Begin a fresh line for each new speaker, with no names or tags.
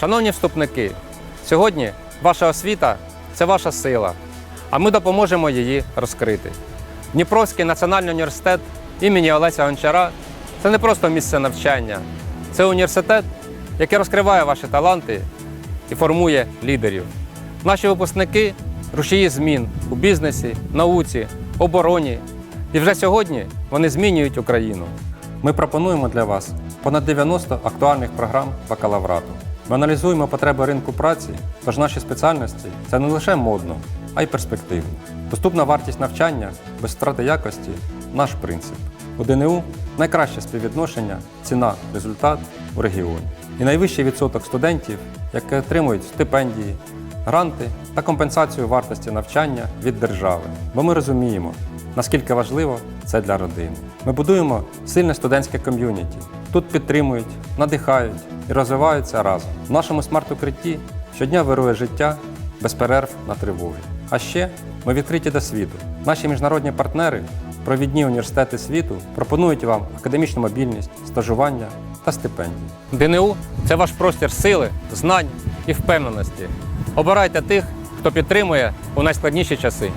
Шановні вступники, сьогодні ваша освіта це ваша сила, а ми допоможемо її розкрити. Дніпровський національний університет імені Олеся Гончара це не просто місце навчання, це університет, який розкриває ваші таланти і формує лідерів. Наші випускники рушії змін у бізнесі, науці, обороні. І вже сьогодні вони змінюють Україну. Ми пропонуємо для вас понад 90 актуальних програм бакалаврату. Ми аналізуємо потреби ринку праці, тож наші спеціальності це не лише модно, а й перспективно. Доступна вартість навчання без втрати якості наш принцип. У ДНУ найкраще співвідношення ціна-результат у регіоні. І найвищий відсоток студентів, які отримують стипендії, гранти та компенсацію вартості навчання від держави. Бо ми розуміємо, наскільки важливо це для родини. Ми будуємо сильне студентське ком'юніті. Тут підтримують, надихають і розвиваються разом. В нашому смарт-укритті щодня вирує життя без перерв на тривоги. А ще ми відкриті до світу. Наші міжнародні партнери, провідні університети світу, пропонують вам академічну мобільність, стажування та стипендії. ДНУ це ваш простір сили, знань і впевненості. Обирайте тих, хто підтримує у найскладніші часи.